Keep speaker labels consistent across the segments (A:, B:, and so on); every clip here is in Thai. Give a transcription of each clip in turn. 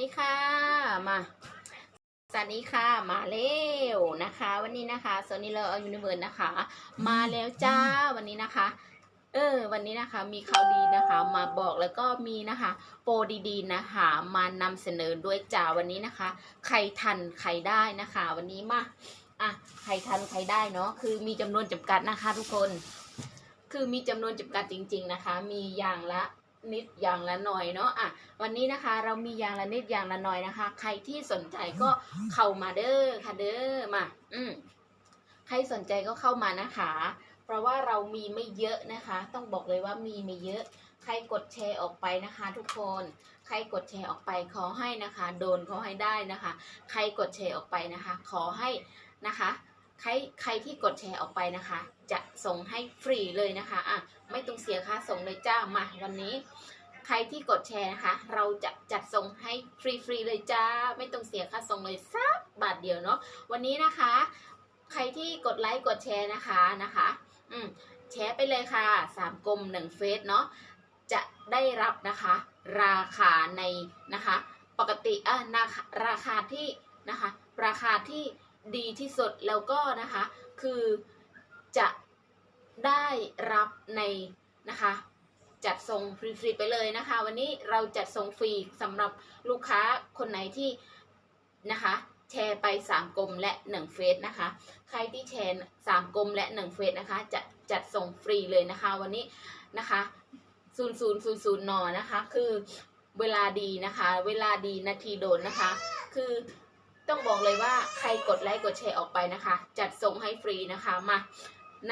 A: ดีค่ะมาสวัสดีค่ะมาเร็วนะคะ วันนี้นะคะโซนี่เลอร์ยูนิเวิร์สนะคะ มาแล้วจ้าวันนี้นะคะ เออ วันนี้นะคะมีข่าวดีนะคะ มาบอกแล้วก็มีนะคะ โปรดีๆนะคะ มานำเสนอด้วยจ้าวันนี้นะคะ ใครทันใครได้นะคะ วันนี้มาอะใครทันใครได้เนาะคือมีจำนวนจำกัดนะคะ ทุกคน คือมีจำนวนจำกัดจริง ๆนะคะ มีอย่างละ นิดอย่างละหน่อยเนาะอะวันนี้นะคะเรามีอย่างละนิดอย่างละหน่อยนะคะ ใครที่สนใจก็เข้ามาเด้อค่ะเด้อมาอืมใครสนใจก็เข้ามานะคะ เพราะว่าเรามีไม่เยอะนะคะ ต้องบอกเลยว่ามีไม่เยอะ ใครกดแชร์ออกไปนะคะ ทุกคนใครกดแชร์ออกไปขอให้นะคะ โดนขอให้ได้นะคะ ใครกดแชร์ออกไปนะคะ ขอให้นะคะ ใครใครที่กดแชร์ออกไปนะคะ จะส่งให้ฟรีเลยนะคะอะไม่ต้องเสียค่าส่งเลยจ้ามาวันนี้ ใครที่กดแชร์นะคะ เราจะจัดส่งให้ฟรีๆเลยจ้า ไม่ต้องเสียค่าส่งเลยสักบาทเดียวเนาะวันนี้นะคะ ใครที่กดไลค์กดแชร์นะคะนะคะ อืมแชร์ไปเลยค่ะสามกลมหนึ่งเฟซเนาะจะได้รับนะคะ ราคาในนะคะ ปกติอะนาคาราคาที่นะคะ ราคาที่ ดีที่สุดแล้วก็นะคะคือจะได้รับในนะคะจัดส่งฟรีๆไปเลยนะคะ วันนี้เราจัดส่งฟรีสำหรับลูกค้าคนไหนที่นะคะแชร์ไป 3 กลมและ 1 เฟซนะคะ ใครที่แชร์ 3 กลมและ 1 เฟซนะคะ จะจัดส่งฟรีเลยนะคะ วันนี้นะคะ0000นนะคะ คือเวลาดีนะคะ เวลาดีนาทีโดนนะคะ คือ ต้องบอกเลยว่าใครกดไลค์กดแชร์ออกไปนะคะ จัดส่งให้ฟรีนะคะมา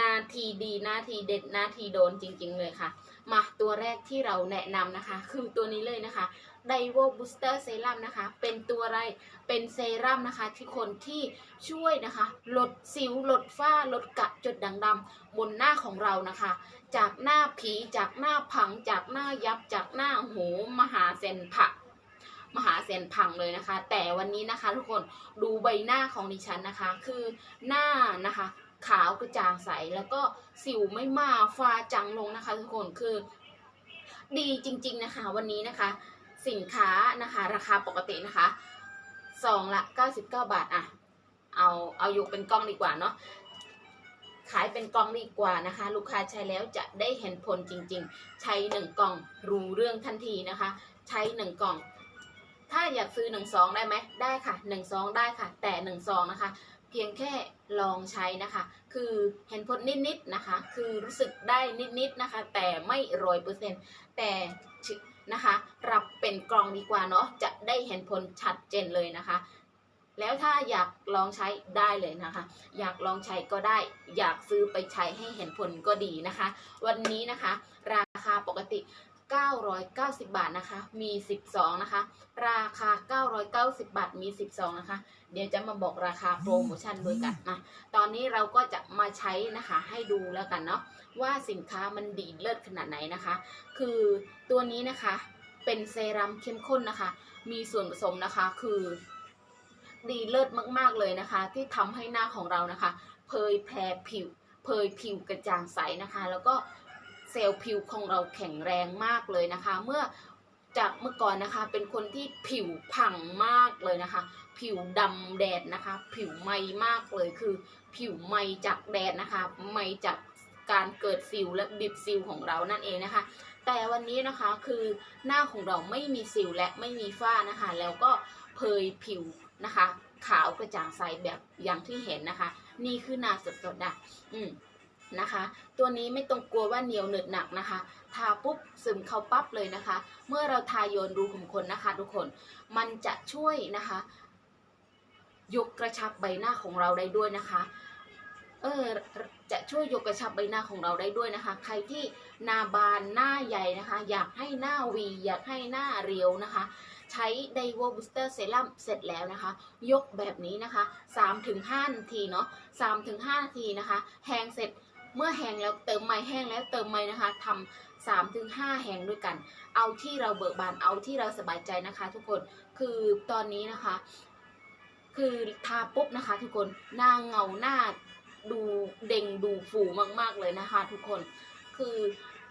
A: นาทีดีนาทีเด็ดนาทีโดนจริง ๆ เลยค่ะ มาตัวแรกที่เราแนะนำนะคะ คือตัวนี้เลยนะคะไดโวบูสเตอร์เซรั่มนะคะ เป็นตัวอะไรเป็นเซรั่มนะคะ ที่คนที่ช่วยนะคะ ลดสิวลดฝ้าลดกระจุดด่างดำบนหน้าของเรานะคะ จากหน้าผีจากหน้าพังจากหน้ายับจากหน้าหูมหาเซนผะ มหาเซนพังเลยนะคะ แต่วันนี้นะคะทุกคนดูใบหน้าของดิฉันนะคะ คือหน้านะคะ ขาวกระจ่างใสแล้วก็สิวไม่มาฟ้าจังลงนะคะ ทุกคนคือ ดีจริง ๆนะคะ วันนี้นะคะ สินค้านะคะ ราคาปกตินะคะซองละ 99 บาทอะเอาเอายกเป็นกล้องดีกว่าเนาะขายเป็นกล่องดีกว่านะคะ ลูกค้าใช้แล้วจะได้เห็นผลจริง ๆ ใช้หนึ่งกล่องรู้เรื่องทันทีนะคะ ใช้หนึ่งกล่อง ถ้าอยากซื้อหนึ่งซองได้ไหมได้ค่ะหนึ่งซองได้ค่ะ แต่หนึ่งซองนะคะ เพียงแค่ลองใช้นะคะ คือเห็นผลนิดๆนะคะ คือรู้สึกได้นิดๆนะคะ แต่ไม่ร้อยเปอร์เซ็นต์แต่นะคะรับเป็นกล่องดีกว่าเนาะจะได้เห็นผลชัดเจนเลยนะคะ แล้วถ้าอยากลองใช้ได้เลยนะคะ อยากลองใช้ก็ได้ อยากซื้อไปใช้ให้เห็นผลก็ดีนะคะ วันนี้นะคะ ราคาปกติ 990 บาทนะคะ มี 12 นะคะ ราคา 990 บาท มี 12 นะคะ เดี๋ยวจะมาบอกราคาโปรโมชั่นด้วยกันนะ ตอนนี้เราก็จะมาใช้นะคะ ให้ดูแล้วกันเนาะ ว่าสินค้ามันดีเลิศขนาดไหนนะคะ คือตัวนี้นะคะ เป็นเซรั่มเข้มข้นนะคะ มีส่วนผสมนะคะ คือ ดีเลิศมากๆเลยนะคะ ที่ทำให้หน้าของเรานะคะ เผยแผ่ผิว เผยผิวกระจ่างใสนะคะ แล้วก็เซลล์ผิวของเราแข็งแรงมากเลยนะคะ เมื่อจากเมื่อก่อนนะคะเป็นคนที่ผิวพังมากเลยนะคะ ผิวดำแดดนะคะ ผิวไหมมากเลยคือ ผิวไหมจากแดดนะคะไหมจากการเกิดสิวและบิบสิวของเรานั่นเองนะคะ แต่วันนี้นะคะคือหน้าของเราไม่มีสิวและไม่มีฝ้านะคะ แล้วก็เผยผิวนะคะ ขาวกระจ่างใสแบบอย่างที่เห็นนะคะ นี่คือหน้าสดๆนะอืม นะคะ ตัวนี้ไม่ต้องกลัวว่าเหนียวเหนอะหนักนะคะ ทาปุ๊บซึมเข้าปั๊บเลยนะคะ เมื่อเราทาโยนรูขุมขนนะคะ ทุกคน มันจะช่วยนะคะ ยกกระชับใบหน้าของเราได้ด้วยนะคะ เออ จะช่วยยกกระชับใบหน้าของเราได้ด้วยนะคะ ใครที่หน้าบานหน้าใหญ่นะคะ อยากให้หน้าวี อยากให้หน้าเรียวนะคะใช้ไดโวบูสเตอร์เซรั่มเสร็จแล้วนะคะ ยกแบบนี้นะคะ 3-5 นาทีเนาะ3-5 นาทีนะคะ แห้งเสร็จ เมื่อแห้งแล้วเติมไม้แห้งแล้วเติมไม้นะคะทำ3-5แห้งด้วยกัน เอาที่เราเบิกบานเอาที่เราสบายใจนะคะ ทุกคนคือตอนนี้นะคะ คือทาปุ๊บนะคะ ทุกคนหน้าเงาหน้าดูเด่งดูฟูมากๆเลยนะคะ ทุกคนคือ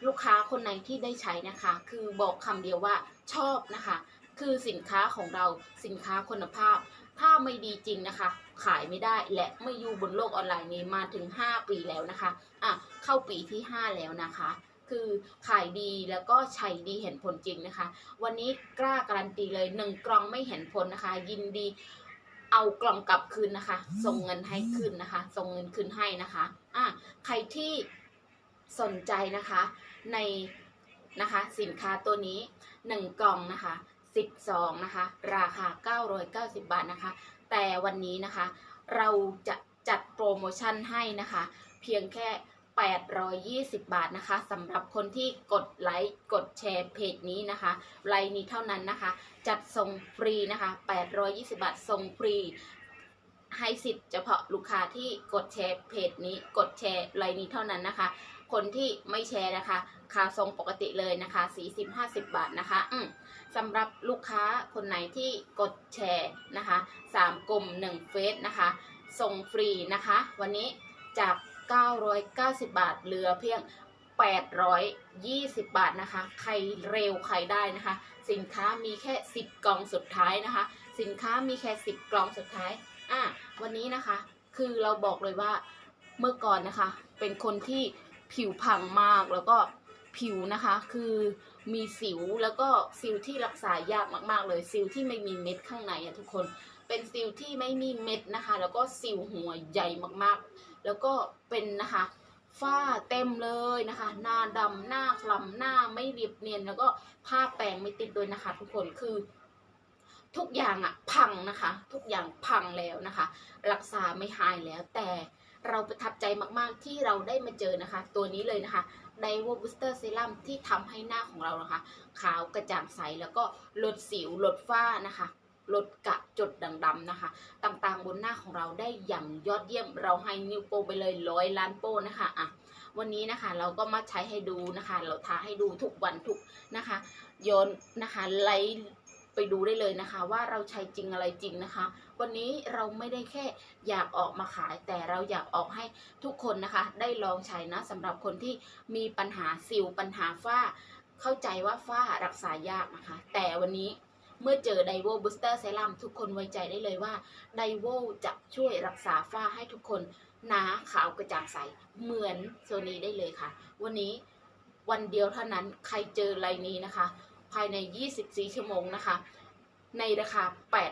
A: ลูกค้าคนไหนที่ได้ใช้นะคะ คือบอกคำเดียวว่าชอบนะคะ คือสินค้าของเราสินค้าคุณภาพ ถ้าไม่ดีจริงนะคะ ขายไม่ได้ และไม่อยู่บนโลกออนไลน์นี้มาถึง 5 ปีแล้วนะคะอะเข้าปีที่ 5 แล้วนะคะ คือขายดีแล้วก็ใช้ดีเห็นผลจริงนะคะ วันนี้กล้าการันตีเลยหนึ่งกล่องไม่เห็นผลนะคะ ยินดีเอากล่องกลับคืนนะคะ ส่งเงินให้คืนนะคะ ส่งเงินคืนให้นะคะอะใครที่สนใจนะคะในนะคะสินค้าตัวนี้ 1 กล่องนะคะ10ซองนะคะ ราคา 990 บาทนะคะ แต่วันนี้นะคะ เราจะจัดโปรโมชั่นให้นะคะ เพียงแค่ 820 บาทนะคะสำหรับคนที่กดไลค์กดแชร์เพจนี้นะคะไลน์นี้เท่านั้นนะคะ จัดส่งฟรีนะคะ 820 บาทส่งฟรีให้สิทธิ์เฉพาะลูกค้าที่กดแชร์เพจนี้กดแชร์ไลน์นี้เท่านั้นนะคะ คนที่ไม่แชร์นะคะค่าส่งปกติเลยนะคะ 40-50 บาทนะคะสำหรับลูกค้าคนไหนที่กดแชร์นะคะ 3 กลุ่ม 1 เฟซนะคะ ส่งฟรีนะคะ วันนี้จาก 990 บาทเหลือเพียง 820 บาทนะคะ ใครเร็วใครได้นะคะ สินค้ามีแค่ 10 กล่องสุดท้ายนะคะ สินค้ามีแค่ 10 กล่องสุดท้ายอะวันนี้นะคะ คือเราบอกเลยว่าเมื่อก่อนนะคะ เป็นคนที่ ผิวพังมากแล้วก็ผิวนะคะ คือมีสิวแล้วก็สิวที่รักษายากมาก ๆ เลยสิวที่ไม่มีเม็ดข้างในอะทุกคนเป็นสิวที่ไม่มีเม็ดนะคะ แล้วก็สิวหัวใหญ่มากๆ แล้วก็เป็นนะคะฝ้าเต็มเลยนะคะ หน้าดำหน้าคล้ำหน้าไม่เรียบเนียน แล้วก็ผ้าแปรงไม่ติดด้วยนะคะ ทุกคนคือ ทุกอย่างอะพังนะคะ ทุกอย่างพังแล้วนะคะ รักษาไม่หายแล้วแต่ เราประทับใจมากๆที่เราได้มาเจอนะคะ ตัวนี้เลยนะคะไดโวบูสเตอร์เซรั่มที่ทำให้หน้าของเรานะคะ ขาวกระจ่างใสแล้วก็ลดสิวลดฝ้านะคะลดกระจุดด่างดำนะคะ ต่างๆบนหน้าของเราได้อย่างยอดเยี่ยม เราให้นิวโปรไปเลยร้อยล้านโปรนะคะอะวันนี้นะคะเราก็มาใช้ให้ดูนะคะ เราทาให้ดูทุกวันทุกนะคะโยนนะคะไล ไปดูได้เลยนะคะ ว่าเราใช้จริงอะไรจริงนะคะ วันนี้เราไม่ได้แค่อยากออกมาขาย แต่เราอยากออกให้ทุกคนนะคะ ได้ลองใช้นะสำหรับคนที่มีปัญหาสิวปัญหาฝ้า เข้าใจว่าฝ้ารักษายากนะคะ แต่วันนี้เมื่อเจอไดโวบูสเตอร์เซรั่มทุกคนไว้ใจได้เลยว่าไดโวจะช่วยรักษาฝ้าให้ทุกคนหนาขาวกระจ่างใส เหมือนโซนีได้เลยค่ะ วันนี้วันเดียวเท่านั้นใครเจอไรนี้นะคะ ภายใน 24 ชั่วโมงนะคะ ในราคา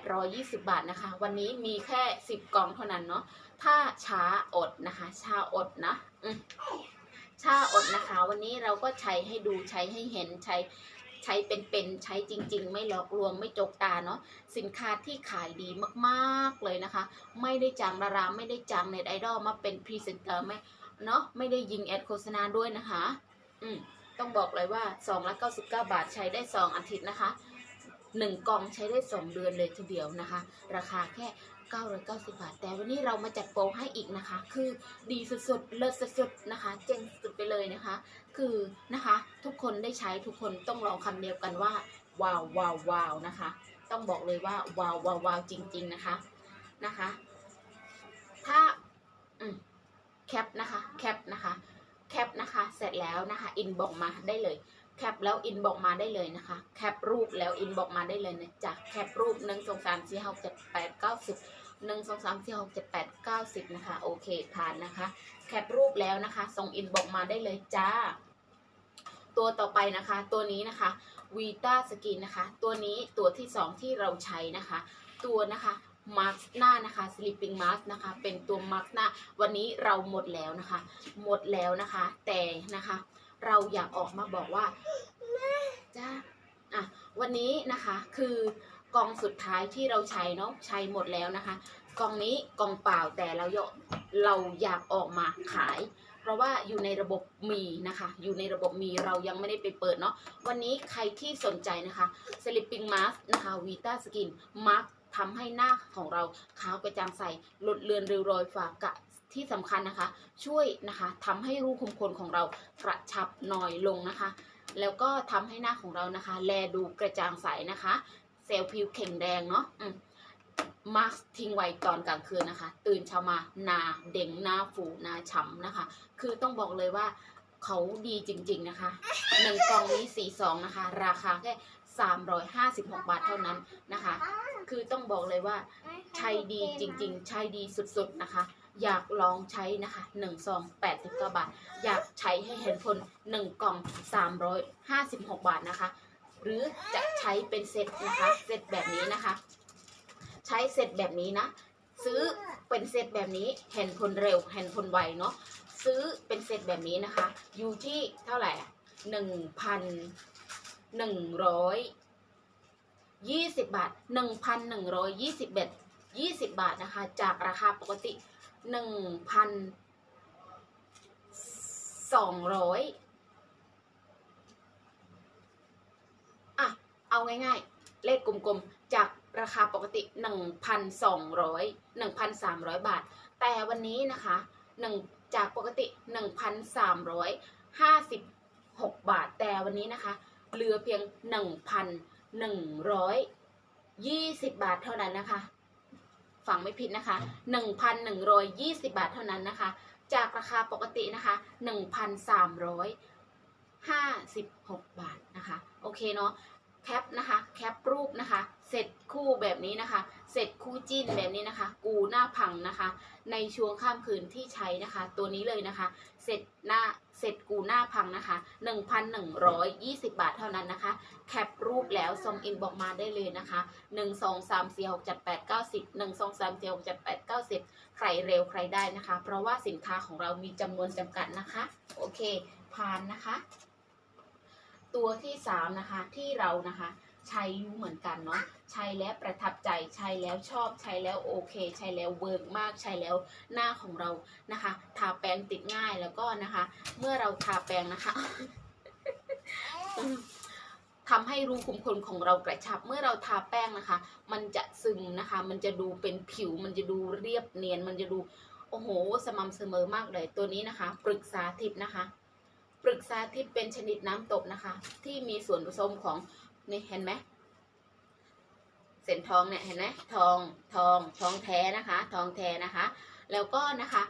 A: 820 บาทนะคะ วันนี้มีแค่ 10 กล่องเท่านั้นเนาะถ้าช้าอดนะคะ ช้าอดนะอืมชาอดนะคะ วันนี้เราก็ใช้ให้ดูใช้ให้เห็นใช้ใช้เป็นๆใช้จริง ๆ ไม่หลอกลวงไม่จกตาเนาะสินค้าที่ขายดีมากๆเลยนะคะ ไม่ได้จ้างดาราไม่ได้จ้างเน็ตไอดอลมาเป็นพรีเซนเตอร์ไม่เนาะไม่ได้ยิงแอดโฆษณาด้วยนะคะ อืม ต้องบอกเลยว่า2ละ99 บาทใช้ได้ 2 อาทิตย์นะคะหนึ่งกล่องใช้ได้ 2 เดือนเลยทีเดียวนะคะ ราคาแค่ 990 บาท แต่วันนี้เรามาจัดโปรให้อีกนะคะ คือดีสุดๆ เลิศสุดๆ นะคะ เจ๋งสุดไปเลยนะคะ คือนะคะ ทุกคนได้ใช้ทุกคนต้องลองคำเดียวกันว่า ว้าวว้าวว้าวนะคะ ต้องบอกเลยว่า ว้าวว้าวว้าวจริง ๆ นะคะ นะคะ ถ้าแคปนะคะ แคปนะคะ คปนะคะ เสร็จแล้วนะคะอินบอกมาได้เลยแคปแล้วอินบอกมาได้เลยนะคะ แคปรูปแล้วอินบอกมาได้เลยนะจ๊ะแคปรูปหนึ่งสองสามสี่ห้าเจ็ดแปดเก้าสิบหนึ่งสองสามสี่หกเจ็ดแปดเก้าสิบนะคะโอเคผ่านนะคะ แคปรูปแล้วนะคะ ส่งอินบอกมาได้เลยจ้า ตัวต่อไปนะคะ ตัวนี้นะคะวีตาสกินนะคะ ตัวนี้ตัวที่สองที่เราใช้นะคะ ตัวนะคะ มาร์กหน้านะคะ sleeping mask นะคะ เป็นตัวมาร์กหน้า วันนี้เราหมดแล้วนะคะ หมดแล้วนะคะ แต่นะคะ เราอยากออกมาบอกว่าจ้าอะวันนี้นะคะคือกองสุดท้ายที่เราใช้เนาะใช้หมดแล้วนะคะ กองนี้กองเปล่าแต่เราอยากเราอยากออกมาขาย เพราะว่าอยู่ในระบบมีนะคะ อยู่ในระบบมีเรายังไม่ได้ไปเปิดเนาะวันนี้ใครที่สนใจนะคะ sleeping mask นะคะ vita skin mask ทำให้หน้าของเราขาวกระจ่างใสลดเลือนริ้วรอยฝากระที่สำคัญนะคะ ช่วยนะคะทำให้รูขุมขนของเรากระชับหน่อยลงนะคะ แล้วก็ทำให้หน้าของเรานะคะ แลดูกระจ่างใสนะคะ เซลล์ผิวแข็งแดงเนาะมาสทิ้งไว้ตอนกลางคืนนะคะ ตื่นเช้ามาหนาเด่งหน้าฟูหน้าฉ่ำนะคะ คือต้องบอกเลยว่าเขาดีจริงๆนะคะหนึ่งกล่องนี้สี่สองนะคะ ราคาแค่ 356 บาทเท่านั้นนะคะ คือต้องบอกเลยว่าใช้ดีจริง ๆ ใช้ดีสุดๆนะคะ อยากลองใช้นะคะ1ซอง89 บาท อยากใช้ให้เห็นผล1กล่อง 356 บาทนะคะ หรือจะใช้เป็นเซตนะคะเซตแบบนี้นะคะ ใช้เซตแบบนี้นะ ซื้อเป็นเซตแบบนี้เห็นผลเร็วเห็นผลไวเนาะซื้อเป็นเซตแบบนี้นะคะ อยู่ที่เท่าไหร่หนึ่งพัน หนึ่งร้อยยี่สิบบาทหนึ่งพันหนึ่งร้อยยี่สิบเอ็ดยี่สิบบาทนะคะ จากราคาปกติหนึ่งพันสองร้อยอะ เอาง่ายๆ เลขกลมๆ จากราคาปกติ 1,200 1,300 บาท แต่วันนี้นะคะหนึ่งจากปกติ 1,356 บาท แต่วันนี้นะคะ เหลือเพียง 1,120 บาทเท่านั้นนะคะฟังไม่ผิดนะคะ 1,120 บาทเท่านั้นนะคะ จากราคาปกตินะคะ 1,356 บาทนะคะ โอเคเนาะ แคปนะคะ แคปรูปนะคะ เสร็จคู่แบบนี้นะคะ เสร็จคู่จิ้นแบบนี้นะคะ กูหน้าพังนะคะ ในช่วงข้ามคืนที่ใช้นะคะ ตัวนี้เลยนะคะ เสร็จหน้าเสร็จกูหน้าพังนะคะ 1,120 บาทเท่านั้นนะคะ แคปรูปแล้วส่งอินบอกมาได้เลยนะคะ 1 2 3 4 6 7 8 9 10 1 2 3 4 6 7 8 9 10 ใครเร็วใครได้นะคะ เพราะว่าสินค้าของเรามีจำนวนจำกัดนะคะ โอเคผ่านนะคะ ตัวที่สามนะคะที่เรานะคะ ใช้อยู่เหมือนกันเนาะใช้แล้วประทับใจใช้แล้วชอบใช้แล้วโอเค ใช้แล้วเวิร์กมากใช้แล้วหน้าของเรานะคะ ทาแป้งติดง่ายแล้วก็นะคะ เมื่อเราทาแป้งนะคะทำให้รูขุมขนของเรากระชับเมื่อเราทาแป้งนะคะ มันจะซึมนะคะ มันจะดูเป็นผิว มันจะดูเรียบเนียน มันจะดูโอ้โห สม่ำเสมอมากเลยตัวนี้นะคะ ปรึกษาทิพย์นะคะ ปรึกษาทิพย์เป็นชนิดน้ำตกนะคะ ที่มีส่วนผสมของ นี่เห็นไหมเส้นทองเนี่ยเห็นไหมทองทองทองแท้นะคะ ทองแท้นะคะ แล้วก็นะคะ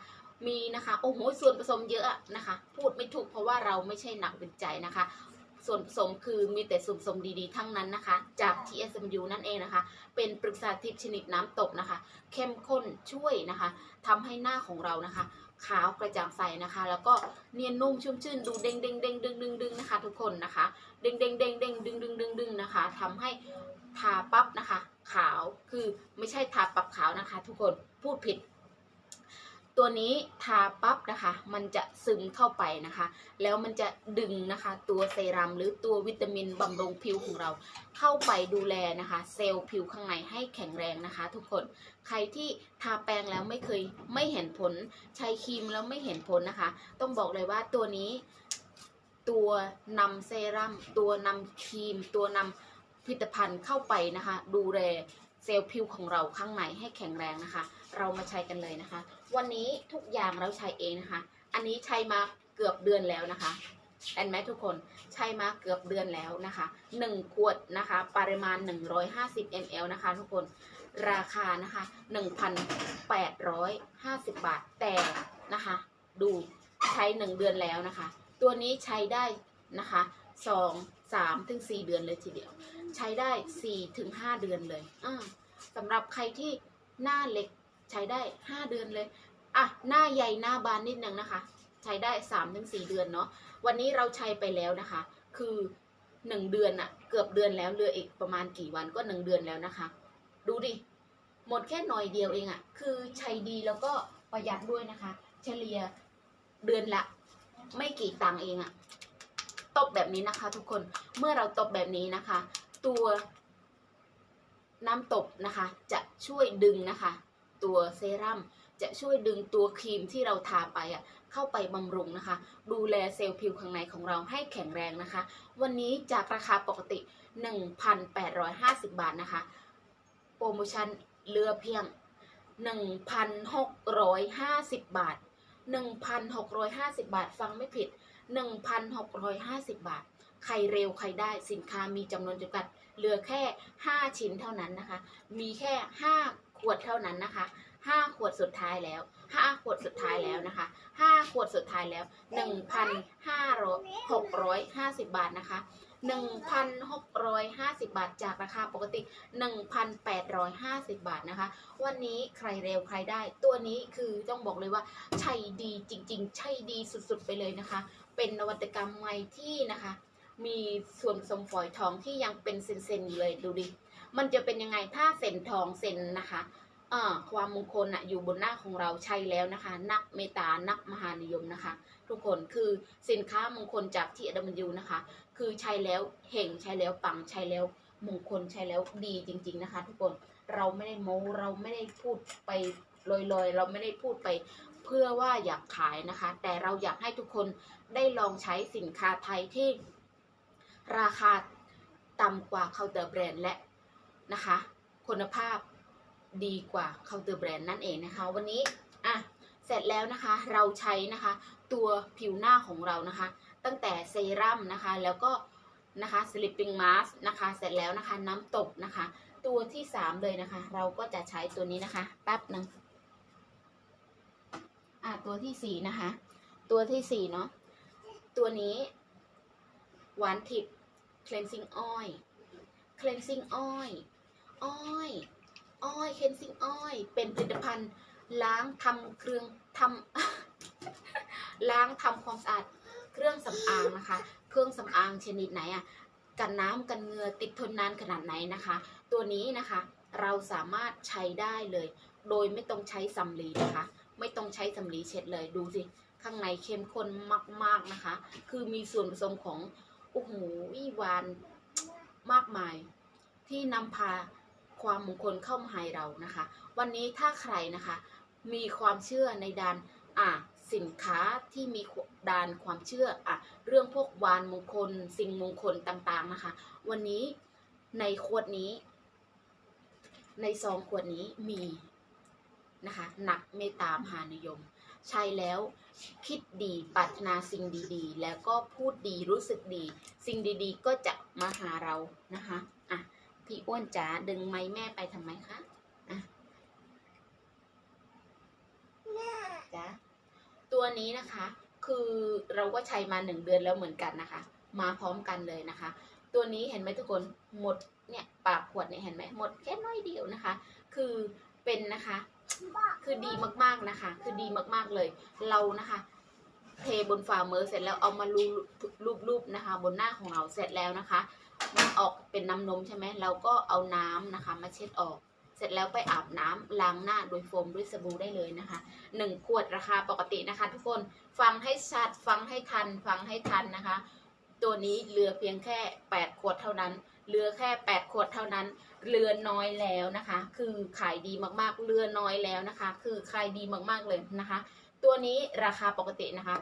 A: มีนะคะโอ้โหส่วนผสมเยอะนะคะ พูดไม่ถูกเพราะว่าเราไม่ใช่นักวิจัยนะคะ ส่วนผสมคือมีแต่ส่วนผสมดีๆ ทั้งนั้นนะคะ จาก TSMU นั่นเองนะคะ เป็นปรึกษาทิพย์ชนิดน้ำตกนะคะ เข้มข้นช่วยนะคะทำให้หน้าของเรานะคะ ขาวกระจ่างใสนะคะ แล้วก็เนียนนุ่มชุ่มชื่นดูเด้งเด้งเด้งดึงดึงดึงนะคะ ทุกคนนะคะเด้งเด้งเด้งเด้งดึงดึงดึงดึงนะคะทำให้ทาปั๊บนะคะ ขาวคือไม่ใช่ทาปั๊บขาวนะคะ ทุกคนพูดผิด ตัวนี้ทาปั๊บนะคะ มันจะซึมเข้าไปนะคะ แล้วมันจะดึงนะคะ ตัวเซรั่มหรือตัววิตามินบำรุงผิวของเรา เข้าไปดูแลนะคะ เซลล์ผิวข้างในให้แข็งแรงนะคะ ทุกคนใครที่ทาแปรงแล้วไม่เคยไม่เห็นผลใช้ครีมแล้วไม่เห็นผลนะคะ ต้องบอกเลยว่าตัวนี้ ตัวนำเซรั่มตัวนำครีม ตัวนำผลิตภัณฑ์เข้าไปนะคะ ดูแล เซลล์ผิวของเราข้างในให้แข็งแรงนะคะ เรามาใช้กันเลยนะคะ วันนี้ทุกอย่างเราใช้เองนะคะ อันนี้ใช้มาเกือบเดือนแล้วนะคะเห็นไหมทุกคนใช้มาเกือบเดือนแล้วนะคะ 1 ขวดนะคะ ปริมาณ 150 ml นะคะ ทุกคนราคานะคะ 1,850 บาทแต่นะคะ ดูใช้ 1 เดือนแล้วนะคะ ตัวนี้ใช้ได้นะคะส สามถึงสี่เดือนเลยทีเดียว ใช้ได้สี่ถึงห้าเดือนเลยอ่าสำหรับใครที่หน้าเล็กใช้ได้ห้าเดือนเลยอะหน้าใหญ่หน้าบานนิดนึงนะคะ ใช้ได้สามถึงสี่เดือนเนาะวันนี้เราใช้ไปแล้วนะคะ คือหนึ่งเดือนอะเกือบเดือนแล้วเหลืออีกประมาณกี่วันก็หนึ่งเดือนแล้วนะคะ ดูดิหมดแค่หน่อยเดียวเองอะคือใช้ดีแล้วก็ประหยัดด้วยนะคะ เฉลี่ยเดือนละไม่กี่ตังค์เองอะ ตบแบบนี้นะคะ ทุกคนเมื่อเราตบแบบนี้นะคะ ตัวน้ำตบนะคะ จะช่วยดึงนะคะ ตัวเซรั่มจะช่วยดึงตัวครีมที่เราทาไปอะเข้าไปบำรุงนะคะ ดูแลเซลล์ผิวข้างในของเราให้แข็งแรงนะคะ วันนี้จากราคาปกติ 1,850 บาทนะคะ โปรโมชั่นเหลือเพียง 1,650 บาท 1,650 บาทฟังไม่ผิด 1,650 บาท ใครเร็วใครได้สินค้ามีจำนวนจำกัด เหลือแค่ 5 ชิ้นเท่านั้นนะคะ มีแค่ 5 ขวดเท่านั้นนะคะห้าขวดสุดท้ายแล้วห้าขวดสุดท้ายแล้วนะคะห้าขวดสุดท้ายแล้วหนึ่งพันห้าร้อยหกร้อยห้าสิบบาทนะคะหนึ่งพันหกร้อยห้าสิบบาท จากราคาปกติหนึ่งพันแปดร้อยห้าสิบบาทนะคะ วันนี้ใครเร็วใครได้ ตัวนี้คือต้องบอกเลยว่า ใช่ดีจริง ๆ ใช่ดีสุด ๆ ไปเลยนะคะ เป็นนวัตกรรมใหม่ที่นะคะ มีส่วนผสมฝอยทองที่ยังเป็นเซนๆอยู่เลยดูดิ มันจะเป็นยังไงถ้าเซนทองเซนนะคะอ่าความมงคลอะอยู่บนหน้าของเราใช่แล้วนะคะ นักเมตานักมหานิยมนะคะ ทุกคนคือสินค้ามงคลจากที่อดมยูนะคะ คือใช้แล้วเห่งใช้แล้วปังใช้แล้วมงคลใช้แล้วดีจริง ๆนะคะ ทุกคนเราไม่ได้โม้เราไม่ได้พูดไปลอยๆ เราไม่ได้พูดไป เพื่อว่าอยากขายนะคะ แต่เราอยากให้ทุกคนได้ลองใช้สินค้าไทยที่ราคาต่ำกว่าเคาน์เตอร์แบรนด์และนะคะ คุณภาพดีกว่าเคาน์เตอร์แบรนด์นั่นเองนะคะ วันนี้อะเสร็จแล้วนะคะเราใช้นะคะ ตัวผิวหน้าของเรานะคะ ตั้งแต่เซรั่มนะคะ แล้วก็นะคะสลิปปิ้งมาสนะคะ เสร็จแล้วนะคะ น้ำตกนะคะ ตัวที่สามเลยนะคะ เราก็จะใช้ตัวนี้นะคะ แป๊บหนึ่ง อะตัวที่สี่นะคะ ตัวที่สี่เนาะ ตัวนี้หวานทิพย์ cleansing oil cleansing oil oil oil cleansing oil เป็นผลิตภัณฑ์ล้างทำเครื่องทำล้างทำความสะอาดเครื่องสำอางนะคะ เครื่องสำอางชนิดไหนอะกันน้ำกันเหงื่อติดทนนานขนาดไหนนะคะ ตัวนี้นะคะเราสามารถใช้ได้เลย โดยไม่ต้องใช้สำลีนะคะ ไม่ต้องใช้สำลีเช็ดเลยดูสิ ข้างในเข้มข้นมาก ๆนะคะ คือมีส่วนผสมของโอ้โหวิวานมากมาย ที่นำพาความมงคลเข้ามาให้เรานะคะ วันนี้ถ้าใครนะคะ มีความเชื่อในด้านอะสินค้าที่มีด้านความเชื่ออะเรื่องพวกวานมงคล สิ่งมงคลต่างๆนะคะ วันนี้ในขวดนี้ ในซองขวดนี้มี นะคะหนักเมตตามหานิยม ใช้แล้วคิดดีปรารถนาสิ่งดีๆ แล้วก็พูดดีรู้สึกดี สิ่งดีๆ ก็จะมาหาเรานะคะอะพี่อ้วนจ๋าดึงไม้แม่ไปทำไมคะอะจ๋าตัวนี้นะคะคือเราก็ใช้มาหนึ่งเดือนแล้วเหมือนกันนะคะ มาพร้อมกันเลยนะคะ ตัวนี้เห็นไหมทุกคนหมดเนี่ยปากขวดเนี่ยเห็นไหมหมดแค่น้อยเดียวนะคะ คือเป็นนะคะ คือดีมากๆนะคะ คือดีมากๆเลย เรานะคะ เทบนฝ่ามือเสร็จแล้วเอามาลูบรูปๆนะคะ บนหน้าของเราเสร็จแล้วนะคะมันออกเป็นน้ำนมใช่ไหมเราก็เอาน้ำนะคะ มาเช็ดออก เสร็จแล้วไปอาบน้ำล้างหน้าโดยโฟมด้วยสบู่ได้เลยนะคะหนึ่งขวดราคาปกตินะคะ ทุกคนฟังให้ชัดฟังให้ทัน ฟังให้ทันนะคะ ตัวนี้เหลือเพียงแค่ 8 ขวดเท่านั้น เหลือแค่ 8 ขวดเท่านั้น เรือน้อยแล้วนะคะ คือขายดีมากๆ เรือน้อยแล้วนะคะ คือขายดีมากๆเลยนะคะ ตัวนี้ราคาปกตินะคะ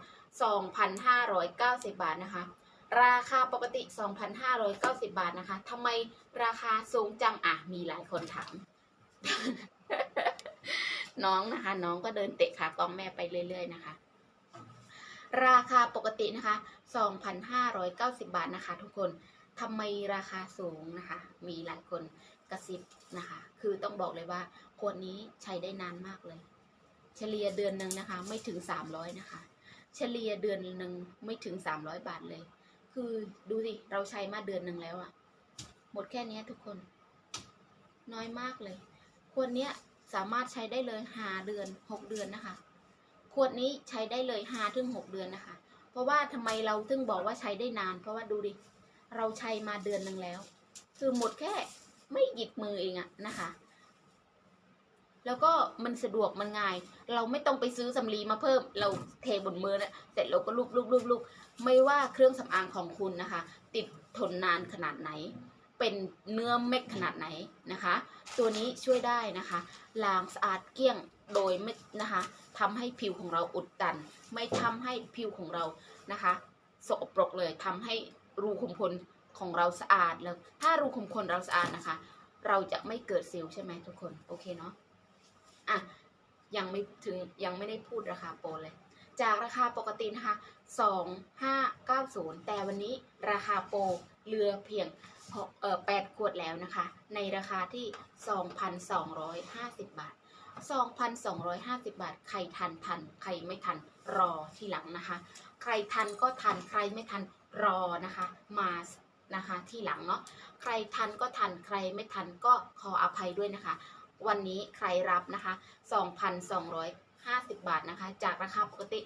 A: 2,590 บาทนะคะ ราคาปกติ 2,590 บาทนะคะทำไมราคาสูงจังอะ มีหลายคนถาม น้องนะคะ น้องก็เดินเตะขากล้องแม่ไปเรื่อย ๆ นะคะราคาปกตินะคะ 2,590 บาทนะคะทุกคน ทำไมราคาสูงนะคะ มีหลายคนกระซิบนะคะ คือต้องบอกเลยว่าขวดนี้ใช้ได้นานมากเลย เฉลี่ยเดือนหนึ่งนะคะ ไม่ถึง300นะคะ เฉลี่ยเดือนหนึ่งไม่ถึง300บาทเลย คือดูสิเราใช้มาเดือนหนึ่งแล้วอะหมดแค่นี้ทุกคน น้อยมากเลยขวดนี้สามารถใช้ได้เลยหาเดือนหกเดือนนะคะขวดนี้ใช้ได้เลยหาถึงหกเดือนนะคะ เพราะว่าทำไมเราถึงบอกว่าใช้ได้นาน เพราะว่าดูดิ เราใช้มาเดือนหนึ่งแล้ว คือหมดแค่ไม่หยิบมือเองอะนะคะ แล้วก็มันสะดวกมันง่าย เราไม่ต้องไปซื้อสำลีมาเพิ่ม เราเทบนมือนะเสร็จเราก็ลูบลูบลูบลูบไม่ว่าเครื่องสำอางของคุณนะคะ ติดทนนานขนาดไหน เป็นเนื้อเม็ดขนาดไหนนะคะ ตัวนี้ช่วยได้นะคะล้างสะอาดเกลี้ยงโดยไม่นะคะทำให้ผิวของเราอุดตัน ไม่ทำให้ผิวของเรานะคะสกปรกเลยทำให้ รูขุมขนของเราสะอาดแล้วถ้ารูขุมขนเราสะอาดนะคะ เราจะไม่เกิดสิวใช่ไหมทุกคนโอเคเนาะอะยังไม่ถึงยังไม่ได้พูดราคาโปรเลย จากราคาปกตินะคะ2590 แต่วันนี้ราคาโปรเหลือเพียง8ขวดแล้วนะคะ ในราคาที่ 2,250 บาท 2,250 บาท ใครทันทัน ใครไม่ทันรอทีหลังนะคะ ใครทันก็ทัน ใครไม่ทัน รอนะคะมานะคะที่หลังเนาะใครทันก็ทันใครไม่ทันก็ขออภัยด้วยนะคะ วันนี้ใครรับนะคะ 2,250 บาทนะคะ จากราคาปกติ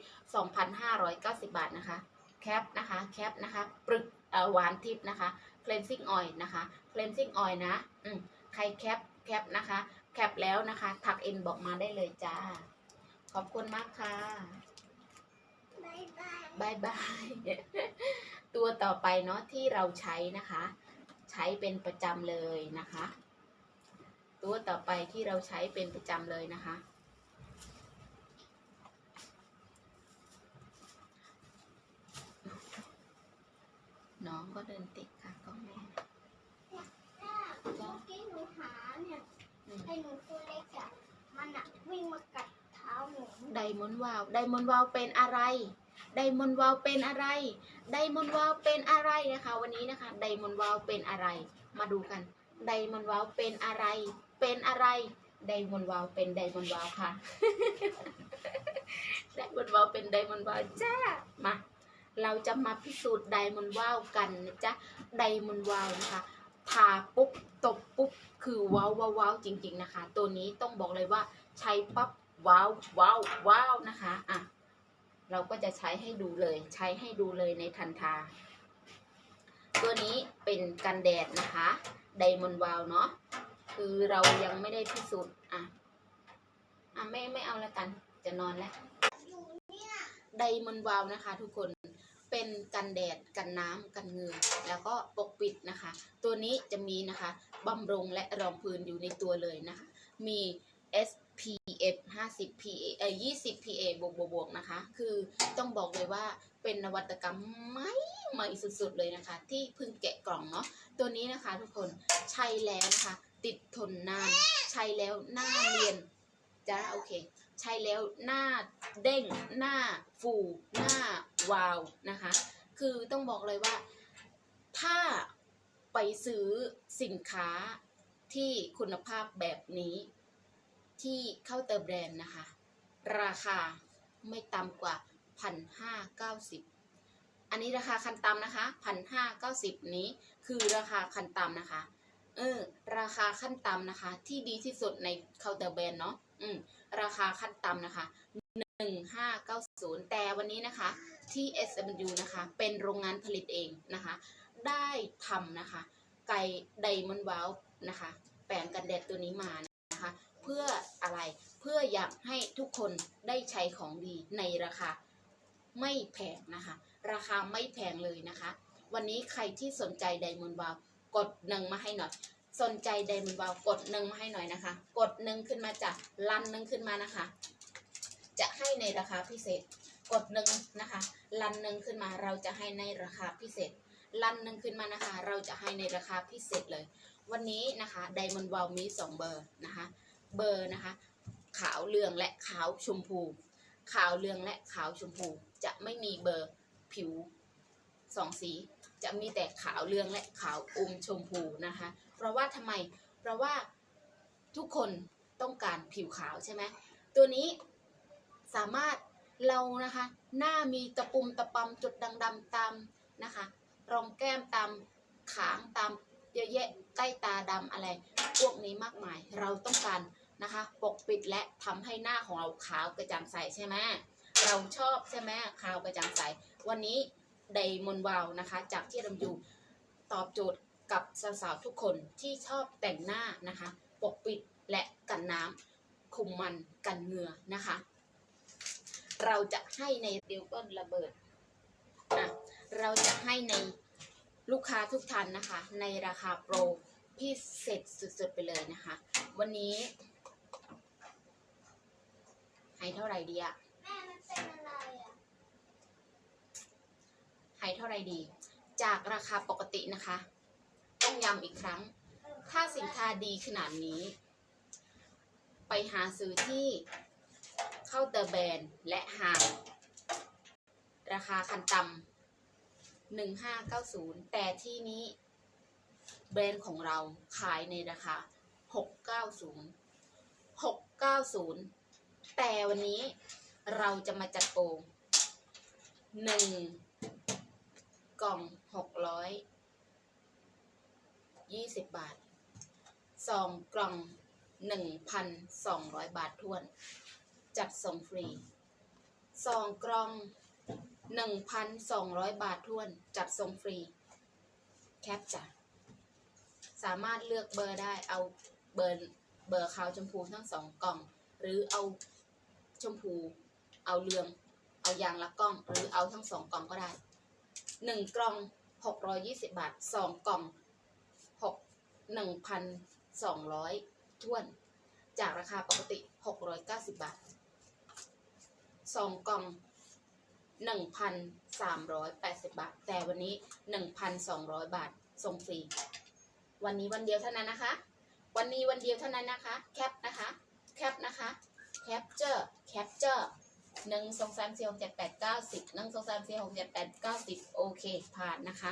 A: 2,590 บาทนะคะแคปนะคะแคปนะคะปรึกเอ่อหวานทิพย์นะคะ cleansing oil นะคะ cleansing oil นะอืมใครแคปแคปนะคะ แคปแล้วนะคะทักเอ็นบอกมาได้เลยจ้า ขอบคุณมากค่ะ
B: บายบาย
A: บายบาย ตัวต่อไปเนาะที่เราใช้นะคะ ใช้เป็นประจำเลยนะคะ ตัวต่อไปที่เราใช้เป็นประจำเลยนะคะ น้องก็เดินติดค่ะก็แม่
B: เมื่อกี้หนูหาเนี่ย
A: อืม
B: ไอ้หนูตัวเล็กอะมันอะวิ่งมากัดเท้าหนู
A: ไดมอนด์วาวไดมอนด์วาวเป็นอะไร ไดมอนวาวเป็นอะไร ไดมอนวาวเป็นอะไรนะคะ วันนี้นะคะ ไดมอนวาวเป็นอะไร มาดูกัน ไดมอนวาวเป็นอะไร เป็นอะไร ไดมอนวาวเป็นไดมอนวาวค่ะ ไดมอนวาวเป็นไดมอนวาวจ้า มา เราจะมาพิสูจน์ไดมอนวาวกันนะจ๊ะ ไดมอนวาวนะคะทาปุ๊บตบปุ๊บคือวาวว้าวว้าวจริง ๆนะคะ ตัวนี้ต้องบอกเลยว่าใช้ปั๊บว้าวว้าวว้าวนะคะ อะ เราก็จะใช้ให้ดูเลย ใช้ให้ดูเลยในทันทา ตัวนี้เป็นกันแดดนะคะไดมอนด์วาวเนาะคือเรายังไม่ได้พิสูจน์อะอะไม่ไม่เอาแล้วกันจะนอนแล้วไดมอนด์วาวนะคะ ทุกคนเป็นกันแดดกันน้ำกันเหงื่อแล้วก็ปกปิดนะคะ ตัวนี้จะมีนะคะบำรุงและรองพื้นอยู่ในตัวเลยนะคะ มี SPF 50 PA เอ่อ20 PA บวกบวกบวกนะคะ คือต้องบอกเลยว่าเป็นนวัตกรรมใหม่ใหม่สุดๆเลยนะคะ ที่เพิ่งแกะกล่องเนาะตัวนี้นะคะทุกคนใช้แล้วนะคะ ติดทนนาน ใช้แล้วหน้าเนียนจ้าโอเค ใช้แล้วหน้าเด้งหน้าฟูหน้าวาวนะคะ คือต้องบอกเลยว่าถ้าไปซื้อสินค้าที่คุณภาพแบบนี้ ที่เข้าเตอร์แบรนด์นะคะ ราคาไม่ต่ำกว่าพันห้าเก้าสิบอันนี้ราคาคันต่ำนะคะพันห้าเก้าสิบนี้คือราคาคันต่ำนะคะ เออ ราคาขั้นต่ำนะคะ ที่ดีที่สุดในเคาน์เตอร์แบรนด์เนาะ อืม ราคาขั้นต่ำนะคะ 1590 แต่วันนี้นะคะ ที่ SMU นะคะ เป็นโรงงานผลิตเองนะคะ ได้ทำนะคะ ไก่ไดมอนด์วาวนะคะ แปลงกันแดดตัวนี้มานะคะ เพื่ออะไร เพื่ออยากให้ทุกคนได้ใช้ของดีในราคาไม่แพงนะคะ ราคาไม่แพงเลยนะคะ วันนี้ใครที่สนใจไดมอนด์วาวกดหนึ่งมาให้หน่อย สนใจไดมอนด์วาวกดหนึ่งมาให้หน่อยนะคะ กดหนึ่งขึ้นมาจากลันหนึ่งขึ้นมานะคะ จะให้ในราคาพิเศษ กดหนึ่งนะคะ ลันหนึ่งขึ้นมาเราจะให้ในราคาพิเศษ ลันหนึ่งขึ้นมานะคะ เราจะให้ในราคาพิเศษเลย วันนี้นะคะไดมอนด์วาวมีสองเบอร์นะคะ เบอร์นะคะ ขาวเหลืองและขาวชมพู ขาวเหลืองและขาวชมพู จะไม่มีเบอร์ผิวสองสี จะมีแต่ขาวเหลืองและขาวอมชมพูนะคะ เพราะว่าทำไม เพราะว่าทุกคนต้องการผิวขาวใช่ไหมตัวนี้สามารถเรานะคะ หน้ามีตะปุ่มตะปำจุดดำตามนะคะ รองแก้มตามขางตามเยอะแยะใต้ตาดำอะไร พวกนี้มากมาย เราต้องการ นะคะ ปกปิดและทำให้หน้าของเราขาวกระจ่างใสใช่ไหมเราชอบใช่ไหมขาวกระจ่างใส วันนี้ไดมอนด์วาวนะคะ จากที่รำยูตอบโจทย์กับสาวๆทุกคนที่ชอบแต่งหน้านะคะ ปกปิดและกันน้ำคุมมันกันเหงื่อนะคะ เราจะให้ในเดียวก็ระเบิดอะเราจะให้ในลูกค้าทุกท่านนะคะ ในราคาโปรพิเศษสุดๆไปเลยนะคะ วันนี้ เท่าไหร่ดีอะ
B: แม่มันเป็นอะไรอะ
A: ให้เท่าไหร่ดี จากราคาปกตินะคะ ต้องย้ำอีกครั้ง ถ้าสินค้าดีขนาดนี้ ไปหาซื้อที่เคาน์เตอร์แบรนด์และห้างราคาคันต่ำหนึ่งห้าเก้าศูนย์แต่ที่นี้ แบรนด์ของเราขายในราคาหกเก้าศูนย์หกเก้าศูนย์ แต่วันนี้เราจะมาจัดโปรหนึ่งกล่องหกร้อยยี่สิบบาทสองกล่องหนึ่งพันสองร้อยบาททวน จัดส่งฟรีสองกล่องหนึ่งพันสองร้อยบาททวน จัดส่งฟรี แคปจ้ะสามารถเลือกเบอร์ได้เอาเบอร์เบอร์ขาวชมพูทั้งสองกล่อง หรือเอา ชมพู เอาเหลือง เอายางละกล้อง หรือเอาทั้งสองกล่องก็ได้หนึ่งกล่องหกร้อยี่สิบาทสองกล่องหกหนึ่งพันสองร้อยท้วน จากราคาปกติหกร้อยเก้าสิบบาทสองกล่องหนึ่งพันสามร้อยแปดสิบบาท แต่วันนี้หนึ่งพันสองร้อยบาทส่งฟรีวันนี้วันเดียวเท่านั้นนะคะ วันนี้วันเดียวเท่านั้นนะคะ แคปนะคะ แคปนะคะ แคปเจอร์แคปเจอร์หนึ่งสองสามสี่หกเจ็ดแปดเก้าสิบหนึ่งสองสามสี่หกเจ็ดแปดเก้าสิบโอเค ผ่านนะคะ